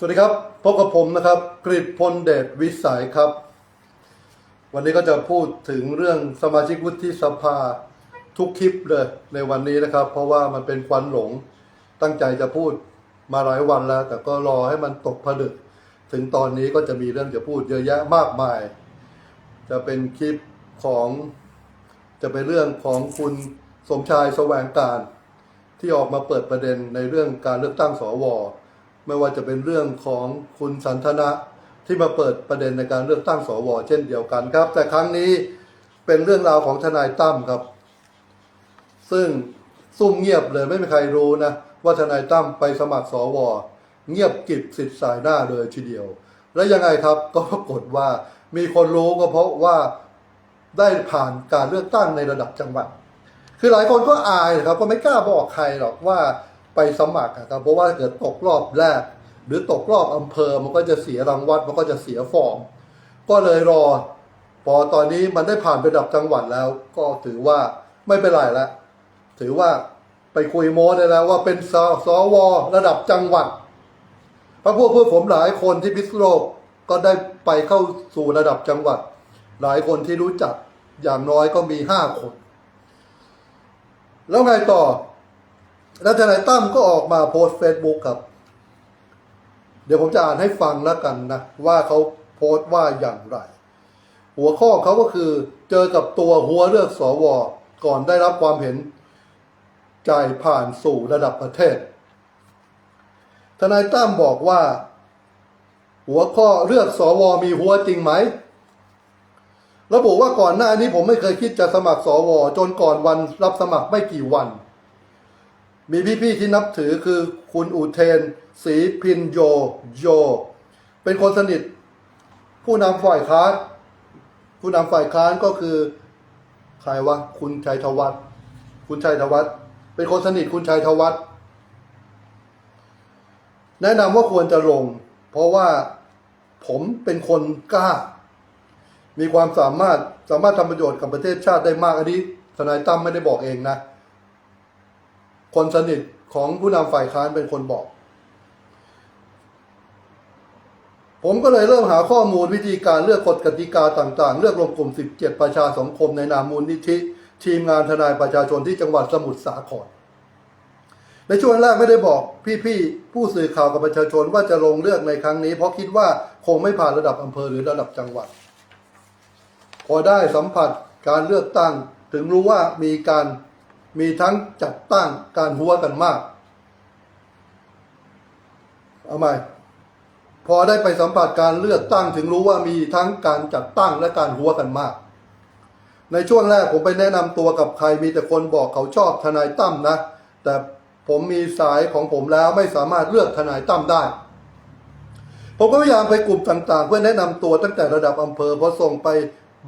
สวัสดีครับ พบกับผมนะครับกริพลเดชวิสัยครับ วันนี้ก็จะพูดถึงเรื่องสมาชิกวุฒิสภาทุกคลิปเลยในวันนี้นะครับ เพราะว่ามันเป็นควันหลงตั้งใจจะพูดมาหลายวันแล้ว แต่ก็รอให้มันตกผลึก ถึงตอนนี้ก็จะมีเรื่องจะพูดเยอะแยะมากมาย จะเป็นคลิปของ จะเป็นเรื่องของคุณสมชายแสวงการ ที่ออกมาเปิดประเด็นในเรื่องการเลือกตั้งสว ไม่ว่าจะเป็นเรื่องของคุณสันทนะที่มาเปิดประเด็นในการเลือกตั้งสวเช่นเดียวกันครับ แต่ครั้งนี้เป็นเรื่องราวของทนายตั้มครับ ซึ่งซุ่มเงียบเลยไม่มีใครรู้นะว่าทนายตั้มไปสมัครสวเงียบกิบสิทธิ์สายหน้าเลยทีเดียว และยังไงครับก็ปรากฏว่ามีคนรู้ก็เพราะว่าได้ผ่านการเลือกตั้งในระดับจังหวัด คือหลายคนก็อายนะครับก็ไม่กล้าบอกใครหรอกว่า ไปสมัครครับเพราะว่าถ้าเกิดตกรอบแรก หรือตกรอบอำเภอมันก็จะเสียรางวัลมันก็จะเสียฟอร์ม ก็เลยรอ พอตอนนี้มันได้ผ่านไประดับจังหวัดแล้ว ก็ถือว่าไม่เป็นไรแล้วถือว่าไปคุยโม้ได้แล้วว่าเป็นสสวระดับจังหวัดพระพวกเพื่อนผมหลายคนที่พิษโลกก็ได้ไปเข้าสู่ระดับจังหวัด หลายคนที่รู้จักอย่างน้อยก็มีห้าคน แล้วไงต่อ แล้วทนายตั้มก็ออกมาโพสเฟซบุ๊กครับ เดี๋ยวผมจะอ่านให้ฟังแล้วกันนะ ว่าเขาโพสต์ว่าอย่างไร หัวข้อเขาก็คือเจอกับตัวหัวเลือกสวก่อนได้รับความเห็นใจผ่านสู่ระดับประเทศ ทนายตั้มบอกว่า หัวข้อเลือกสวมีหัวจริงไหม ระบุว่าก่อนหน้านี้ผมไม่เคยคิดจะสมัครสวจนก่อนวันรับสมัครไม่กี่วัน มีพี่ๆที่นับถือคือคุณอุเทนศรีพินโยโย เป็นคนสนิท ผู้นำฝ่ายค้านผู้นำฝ่ายค้านก็คือ ใครวะคุณชัยธวัฒน์คุณชัยธวัฒน์เป็นคนสนิทคุณชัยธวัฒน์แนะนำว่าควรจะลง เพราะว่าผมเป็นคนกล้า มีความสามารถสามารถทำประโยชน์กับประเทศชาติได้มากอันนี้ทนายตั้มไม่ได้บอกเองนะ คนสนิทของผู้นำฝ่ายค้านเป็นคนบอก ผมก็เลยเริ่มหาข้อมูลวิธีการเลือกกฎกติกาต่างๆ เลือกลงกลุ่ม 17 ประชาสังคมในนามมูลนิธิ ทีมงานทนายประชาชนที่จังหวัดสมุทรสาครในช่วงแรกไม่ได้บอกพี่ๆผู้สื่อข่าวกับประชาชนว่าจะลงเลือกในครั้งนี้ เพราะคิดว่าคงไม่ผ่านระดับอำเภอหรือระดับจังหวัด พอได้สัมผัสการเลือกตั้งถึงรู้ว่ามีการ มีทั้งจัดตั้งการหัวกันมาก เอาใหม่พอได้ไปสัมผัสการเลือกตั้งถึงรู้ว่ามีทั้งการจัดตั้งและการหัวกันมาก ในช่วงแรกผมไปแนะนำตัวกับใครมีแต่คนบอกเขาชอบทนายตั้มนะ แต่ผมมีสายของผมแล้วไม่สามารถเลือกทนายตั้มได้ ผมก็พยายามไปกลุ่มต่างๆ เพื่อแนะนำตัวตั้งแต่ระดับอำเภอพอส่งไป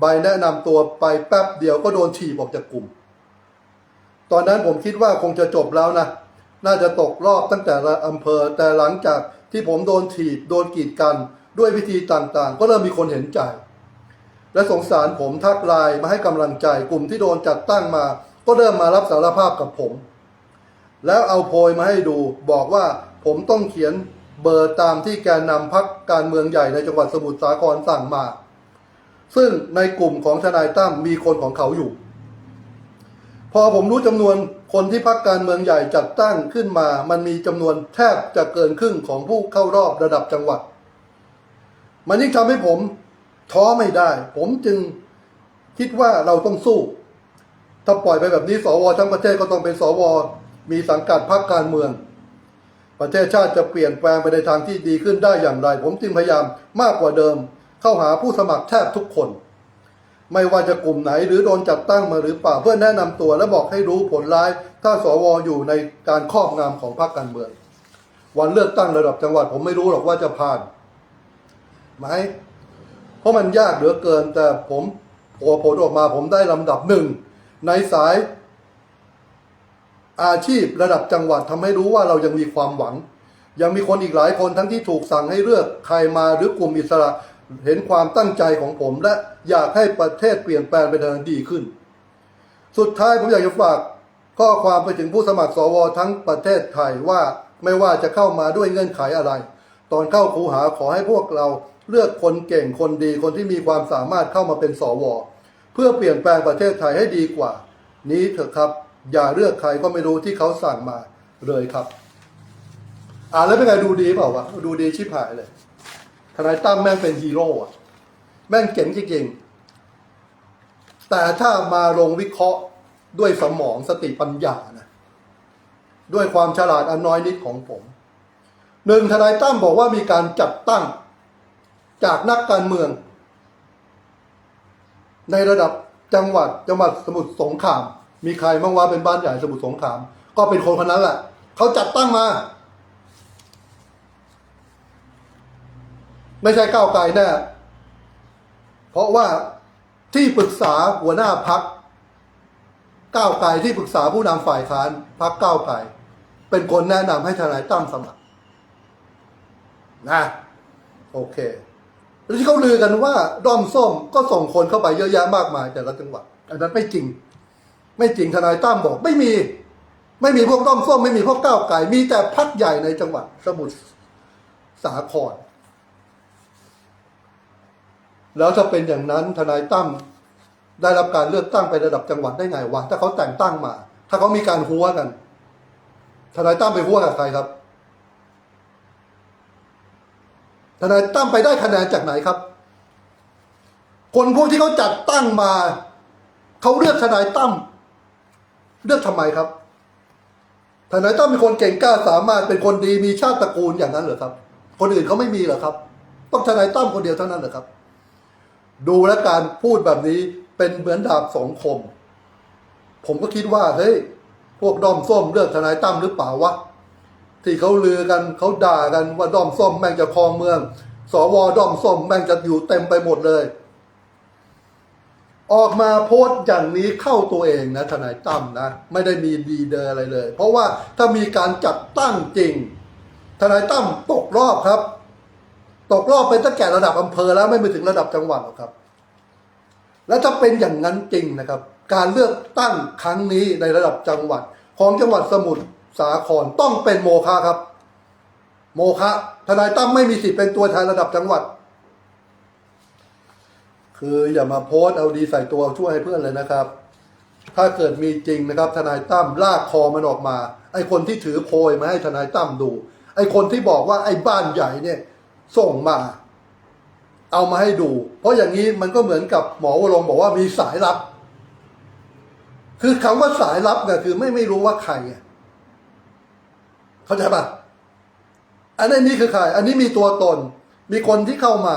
ใบแนะนำตัวไปแป๊บเดียวก็โดนถีบออกจากกลุ่ม ตอนนั้นผมคิดว่าคงจะจบแล้วนะ น่าจะตกรอบตั้งแต่ละอำเภอ แต่หลังจากที่ผมโดนถีบ โดนกีดกัน ด้วยวิธีต่างๆ ก็เริ่มมีคนเห็นใจ และสงสารผมทักไลน์มาให้กำลังใจ กลุ่มที่โดนจัดตั้งมา ก็เริ่มมารับสารภาพกับผม แล้วเอาโพยมาให้ดู บอกว่าผมต้องเขียนเบอร์ตามที่แกนนำพักการเมืองใหญ่ในจังหวัดสมุทรสาครสั่งมา ซึ่งในกลุ่มของทนายตั้มมีคนของเขาอยู่ พอผมรู้จำนวนคนที่พักการเมืองใหญ่จัดตั้งขึ้นมา มันมีจำนวนแทบจะเกินครึ่งของผู้เข้ารอบระดับจังหวัด มันยิ่งทำให้ผมท้อไม่ได้ ผมจึงคิดว่าเราต้องสู้ ถ้าปล่อยไปแบบนี้สวทั้งประเทศก็ต้องเป็นสวมีสังกัดพรรคการเมือง ประเทศชาติจะเปลี่ยนแปลงไปในทางที่ดีขึ้นได้อย่างไร ผมจึงพยายามมากกว่าเดิม เข้าหาผู้สมัครแทบทุกคน ไม่ว่าจะกลุ่มไหนหรือโดนจัดตั้งมาหรือเปล่าเพื่อแนะนำตัวและบอกให้รู้ผลร้าย ถ้าสวอยู่ในการครอบงำของพรรคการเมือง วันเลือกตั้งระดับจังหวัดผมไม่รู้หรอกว่าจะผ่านไหมเพราะมันยากเหลือเกิน แต่ผมพอผลออกมาผมได้ลำดับหนึ่งในสาย อาชีพระดับจังหวัดทำให้รู้ว่าเรายังมีความหวัง ยังมีคนอีกหลายคนทั้งที่ถูกสั่งให้เลือกใครมาหรือกลุ่มอิสระเห็นความตั้งใจของผมและ อยากให้ประเทศเปลี่ยนแปลงไปทางดีขึ้น สุดท้ายผมอยากจะฝากข้อความไปถึงผู้สมัครสวทั้งประเทศไทยว่าไม่ว่าจะเข้ามาด้วยเงื่อนไขอะไร ตอนเข้าคูหาขอให้พวกเราเลือกคนเก่งคนดีคนที่มีความสามารถเข้ามาเป็นสว เพื่อเปลี่ยนแปลงประเทศไทยให้ดีกว่า นี้เถอะครับ อย่าเลือกใครก็ไม่รู้ที่เขาสั่งมาเลยครับ อ่านแล้วเป็นไงดูดีเปล่าวะดูดีชิบหายเลยทนายตั้มแม่งเป็นฮีโร่อะ แม่งเก่งจริงๆ แต่ถ้ามาลงวิเคราะห์ด้วยสมองสติปัญญานะ ด้วยความฉลาดอันน้อยนิดของผม หนึ่งทนายตั้มบอกว่ามีการจัดตั้งจากนักการเมือง ในระดับจังหวัดจังหวัดสมุทรสงคราม มีใครบ้างว่าเป็นบ้านใหญ่สมุทรสงคราม ก็เป็นคนคนนั้นแหละเขาจัดตั้งมา ไม่ใช่ก้าวไกลแน่ เพราะว่าที่ปรึกษาหัวหน้าพักก้าวไกลที่ปรึกษาผู้นำฝ่ายค้านพักก้าวไกลเป็นคนแนะนำให้ทนายตั้มสมัครนะโอเค แล้วที่เขาลือกันว่าด้อมส้มก็ส่งคนเข้าไปเยอะแยะมากมายแต่ละจังหวัดอันนั้นไม่จริง ไม่จริงทนายตั้มบอก ไม่มี ไม่มีพวกด้อมส้ม ไม่มีพวกก้าวไกลมีแต่พักใหญ่ในจังหวัดสมุทรสาคร แล้วถ้าเป็นอย่างนั้นทนายตั้มได้รับการเลือกตั้งไประดับจังหวัดได้ไงวะถ้าเขาแต่งตั้งมา ถ้าเขามีการหัวกัน ทนายตั้มไปหัวกับใครครับ ทนายตั้มไปได้คะแนนจากไหนครับ คนพวกที่เขาจัดตั้งมาเขาเลือกทนายตั้มเลือกทำไมครับทนายตั้มเป็นคนเก่งกล้าสามารถเป็นคนดีมีชาติตระกูลอย่างนั้นเหรอครับ คนอื่นเขาไม่มีเหรอครับ ต้องทนายตั้มคนเดียวเท่านั้นเหรอครับ ดูและการพูดแบบนี้เป็นเหมือนดาบสองคม ผมก็คิดว่าเฮ้ยพวกด้อมส้มเลือกทนายตั้มหรือเปล่าวะที่เขาลือกันเขาด่ากันว่าด้อมส้มแม่งจะครองเมือง สวด้อมส้มแม่งจะอยู่เต็มไปหมดเลย ออกมาโพสต์อย่างนี้เข้าตัวเองนะทนายตั้มนะ ไม่ได้มีดีเดอร์อะไรเลย เพราะว่าถ้ามีการจัดตั้งจริง ทนายตั้มตกรอบครับ ตกรอบไปตั้งแต่ระดับอำเภอแล้วไม่ไปถึงระดับจังหวัดหรอกครับ และถ้าเป็นอย่างนั้นจริงนะครับ การเลือกตั้งครั้งนี้ในระดับจังหวัด ของจังหวัดสมุทรสาครต้องเป็นโมฆะครับ โมฆะทนายตั้มไม่มีสิทธิ์เป็นตัวแทนระดับจังหวัด คืออย่ามาโพสต์เอาดีใส่ตัวช่วยให้เพื่อนเลยนะครับ ถ้าเกิดมีจริงนะครับ ทนายตั้มลากคอมันออกมา ไอ้คนที่ถือโพยมาให้ทนายตั้มดู ไอ้คนที่บอกว่าไอ้บ้านใหญ่เนี่ย ส่งมา เอามาให้ดู เพราะอย่างนี้มันก็เหมือนกับหมอวรงบอกว่ามีสายลับ คือคำว่าสายลับเนี่ยคือไม่ไม่รู้ว่าใครเข้าใจปะอันนี้นี่คือใคร อันนี้มีตัวตน มีคนที่เข้ามา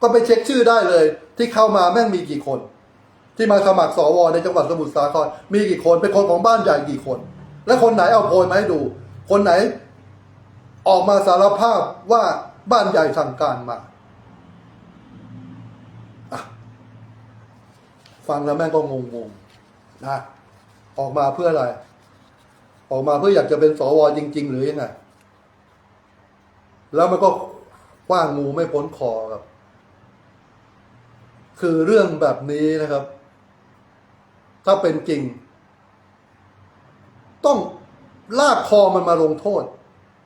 ก็ไปเช็คชื่อได้เลย ที่เข้ามาแม่งมีกี่คน ที่มาสมัครสวในจังหวัดสมุทรสาครมีกี่คน เป็นคนของบ้านใหญ่กี่คน และคนไหนเอาโพยมาให้ดู คนไหนออกมาสารภาพว่า บ้านใหญ่สั่งการมาฟังแล้วแม่งก็งงๆนะออกมาเพื่ออะไร ออกมาเพื่ออยากจะเป็นสวจริง ๆ หรือยังไงแล้วมันก็ว้างงูไม่พ้นคอครับ คือเรื่องแบบนี้นะครับ ถ้าเป็นจริง ต้องลากคอมันมาลงโทษ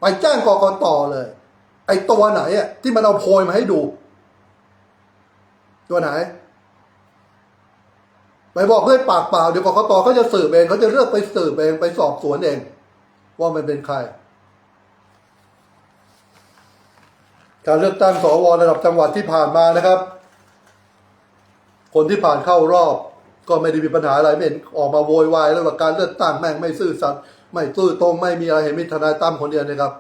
ไปแจ้งกกตเลย ไอ้ตัวไหนอะที่มันเอาโพยมาให้ดู ตัวไหนไปบอกด้วยปากเปล่าเดี๋ยวกกตเขาจะสืบเองเขาจะเลือกไปสืบเองไปสอบสวนเอง ว่ามันเป็นใคร การเลือกตั้งสวระดับจังหวัดที่ผ่านมานะครับ คนที่ผ่านเข้ารอบ ก็ไม่ได้มีปัญหาอะไรไม่เห็นออกมาโวยวายแล้วว่าการเลือกตั้งแม่งไม่ซื่อสัตย์ไม่ซื่อตรงไม่มีอะไรเห็นมิทนายตั้มคนเดียวนะครับ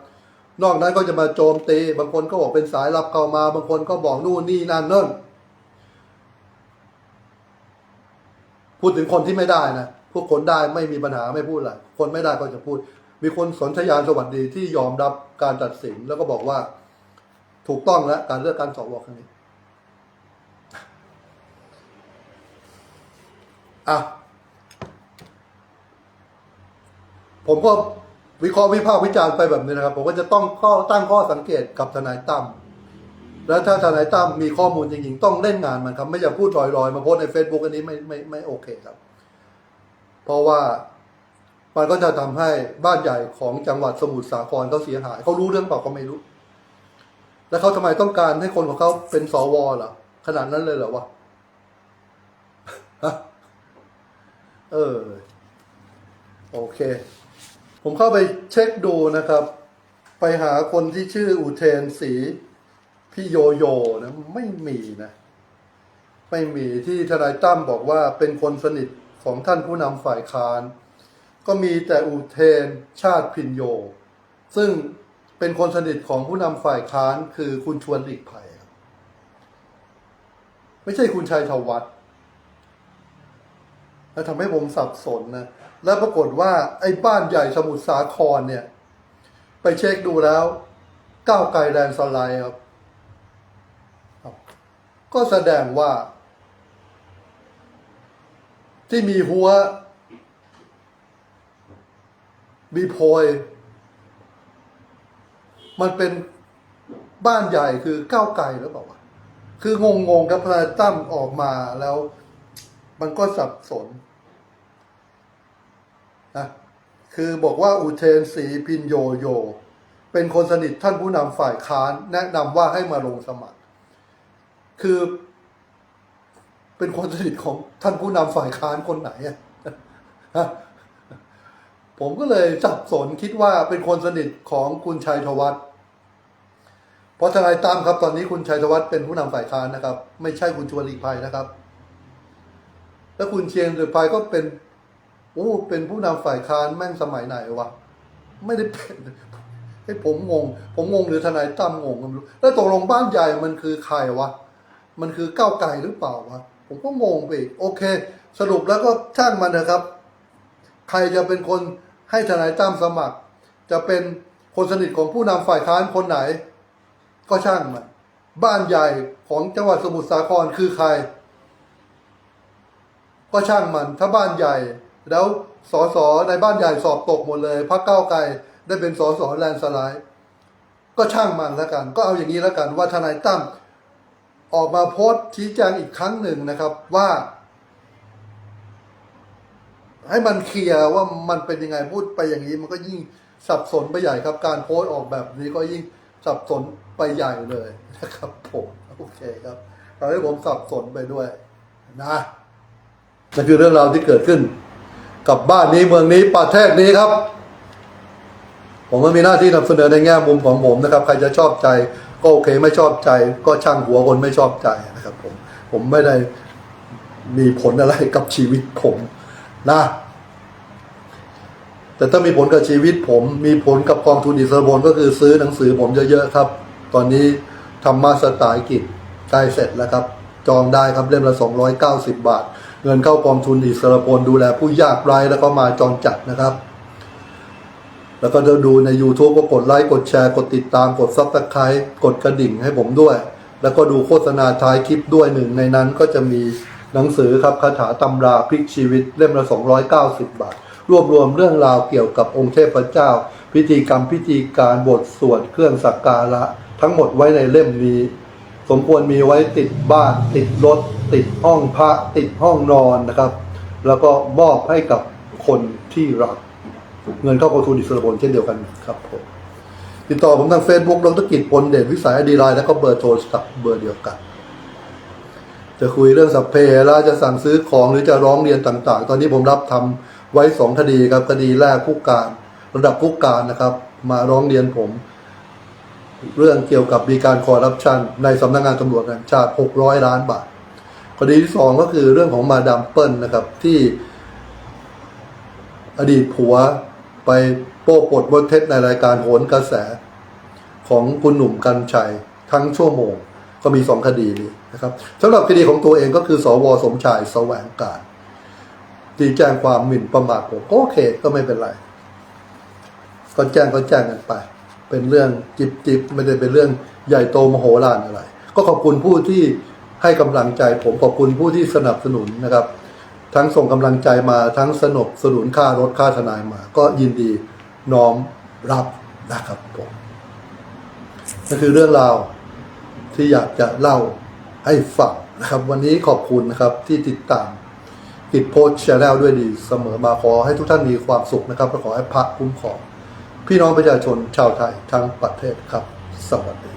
นอกนั้นก็จะมาโจมตี บางคนก็บอกเป็นสายลับเข้ามา บางคนก็บอกนู่นนี่นั่นนั่นพูดถึงคนที่ไม่ได้นะ พวกคนได้ไม่มีปัญหาไม่พูดอะไรคนไม่ได้ก็จะพูด มีคนสนธยานสวัสดีที่ยอมรับการตัดสินแล้วก็บอกว่า ถูกต้องแล้วการเลือกการสอบวครั้งนี้อะผมก็ วิเคราะห์วิพากษ์วิจารณ์ไปแบบนี้นะครับ ผมก็จะต้องข้อตั้งข้อสังเกตกับทนายตั้มแล้วถ้าทนายตั้มมีข้อมูลจริงๆ ต้องเล่นงานมันครับ ไม่อย่าพูดลอยๆ มาโพสใน Facebook อันนี้ไม่ไม่ไม่โอเคครับ เพราะว่ามันก็จะทำให้บ้านใหญ่ของจังหวัดสมุทรสาครเขาเสียหายเขารู้เรื่องเปล่าก็ไม่รู้ แล้วเขาทำไมต้องการให้คนของเขาเป็นสวเหรอขนาดนั้นเลยเหรอวะฮะเออ โอเค ผมเข้าไปเช็คดูนะครับ ไปหาคนที่ชื่ออุเทนศรีพี่โยโยนะไม่มีนะ ไม่มีที่ทนายตั้มบอกว่าเป็นคนสนิทของท่านผู้นำฝ่ายค้าน ก็มีแต่อุเทนชาติพินโย ซึ่งเป็นคนสนิทของผู้นำฝ่ายค้านคือคุณชวนหลีกภัยครับไม่ใช่คุณชัยธวัฒน์ แล้วทำให้ผมสับสนนะแล้วปรากฏว่าไอ้บ้านใหญ่สมุทรสาครเนี่ย ไปเช็คดูแล้วก้าวไกลแลนด์สไลด์ครับ ก็แสดงว่า ที่มีหัวมีโพยมันเป็นบ้านใหญ่คือก้าวไกลหรือเปล่าวะคืองงๆกับพระตั้มออกมาแล้ว มันก็สับสน นะคือบอกว่าอุเทนศรีพินโยโย เป็นคนสนิทท่านผู้นำฝ่ายค้านแนะนำว่าให้มาลงสมัคร คือ เป็นคนสนิทของท่านผู้นำฝ่ายค้านคนไหนอะฮะผมก็เลยสับสนคิดว่าเป็นคนสนิทของคุณชัยธวัฒน์เพราะทนายตั้มครับ ตอนนี้คุณชัยธวัฒน์เป็นผู้นำฝ่ายค้านนะครับ ไม่ใช่คุณชวนหลีกภัยนะครับ แล้วคุณเชียงหรือภัยก็เป็น โอ้เป็นผู้นำฝ่ายค้านแม่งสมัยไหนวะไม่ได้เป็นให้ผมงง ผมงงหรือทนายตั้มงงก็ไม่รู้แล้วตกลงบ้านใหญ่มันคือใครวะมันคือก้าวไกลหรือเปล่าวะผมก็งงไปอีกโอเค สรุปแล้วก็ช่างมันนะครับ ใครจะเป็นคนให้ทนายตั้มสมัคร จะเป็นคนสนิทของผู้นำฝ่ายค้านคนไหน ก็ช่างมันบ้านใหญ่ของจังหวัดสมุทรสาครคือใคร ก็ช่างมันถ้าบ้านใหญ่ แล้วสสในบ้านใหญ่สอบตกหมดเลยพรรคก้าวไกลได้เป็นสสแลนสไลด์ก็ช่างมันแล้วกัน ก็เอาอย่างนี้แล้วกันว่าทนายตั้มออกมาโพสต์ชี้แจงอีกครั้งหนึ่งนะครับว่า ให้มันเคลียร์ว่ามันเป็นยังไงพูดไปอย่างนี้ มันก็ยิ่งสับสนไปใหญ่ครับ การโพสต์ออกแบบนี้ก็ยิ่งสับสนไปใหญ่เลยนะครับผมโอเคครับทำให้ผมสับสนไปด้วยนะนั่นคือเรื่องราวที่เกิดขึ้น กับบ้านนี้เมืองนี้ประเทศนี้ครับ ผมก็มีหน้าที่นำเสนอในแง่มุมของผมนะครับ ใครจะชอบใจก็โอเคไม่ชอบใจ ก็ช่างหัวคนไม่ชอบใจนะครับ ผมผมไม่ได้มีผลอะไรกับชีวิตผมนะแต่ถ้ามีผลกับชีวิตผม มีผลกับกองทุนอิสระพลก็คือซื้อหนังสือผมเยอะๆครับ ตอนนี้ธรรมะสไตล์กิจใกล้เสร็จแล้วครับ จองได้ครับเล่มละ 290 บาท เงินเข้ากองทุนอิสระพลดูแลผู้ยากไร้แล้วก็มาจองจัดนะครับ แล้วก็จะดูใน YouTube ก็กดไลค์กดแชร์กดติดตามกดซับสไคร b ์กดกระดิ่งให้ผมด้วย แล้วก็ดูโฆษณาท้ายคลิปด้วยหนึ่งในนั้นก็จะมีหนังสือครับคาถาตำราพลิกชีวิตเล่มละ 290 บาท รวบรวมเรื่องราวเกี่ยวกับองค์เทพเจ้า พิธีกรรมพิธีการบทสวดเครื่องสักการะทั้งหมดไว้ในเล่มนี้ สมควรมีไว้ติดบ้าน ติดรถ ติดห้องพระติดห้องนอนนะครับ แล้วก็มอบให้กับคนที่รัก เงินเข้ากองทุนอิสระพลเช่นเดียวกันครับผมติดต่อผมทางเฟซบุ๊กดรกิจพลเดชวิสัยดีไลน์แล้วก็เบอร์โทรศัพท์เบอร์เดียวกัน จะคุยเรื่องสัพเพแล้วจะสั่งซื้อของหรือจะร้องเรียนต่าง ๆ ตอนนี้ผมรับทำไว้สองคดีครับคดีแรกผู้การ ระดับผู้การนะครับ มาร้องเรียนผม เรื่องเกี่ยวกับมีการคอร์รัปชันในสำนักงานตำรวจแห่งชาติ 600 ล้านบาทคดีที่สองก็คือเรื่องของมาดามเปิลนะครับ ที่อดีตผัวไปโป้ปดบนเท็จในรายการโหนกระแสของคุณหนุ่มกัญชัยทั้งชั่วโมงก็มีสองคดีนี้นะครับสำหรับคดีของตัวเองก็คือ สวสมชายแสวงการที่แจ้งความหมิ่นประมาทผมก็โอเคก็ไม่เป็นไร ก็แจ้งก็แจ้งกันไป เป็นเรื่องจิบจิบไม่ได้เป็นเรื่องใหญ่โตมโหฬารอะไร ก็ขอบคุณผู้ที่ให้กำลังใจผมขอบคุณผู้ที่สนับสนุนนะครับ ทั้งส่งกำลังใจมาทั้งสนับสนุนค่ารถค่าทนายมา ก็ยินดีน้อมรับนะครับผมนั่นคือเรื่องราวที่อยากจะเล่าให้ฟังนะครับ วันนี้ขอบคุณนะครับที่ติดตามติดโพสแชแนลด้วยดีเสมอมาขอให้ทุกท่านมีความสุขนะครับและขอให้พระคุ้มครอง พี่น้องประชาชนชาวไทยทั้งประเทศครับ สวัสดี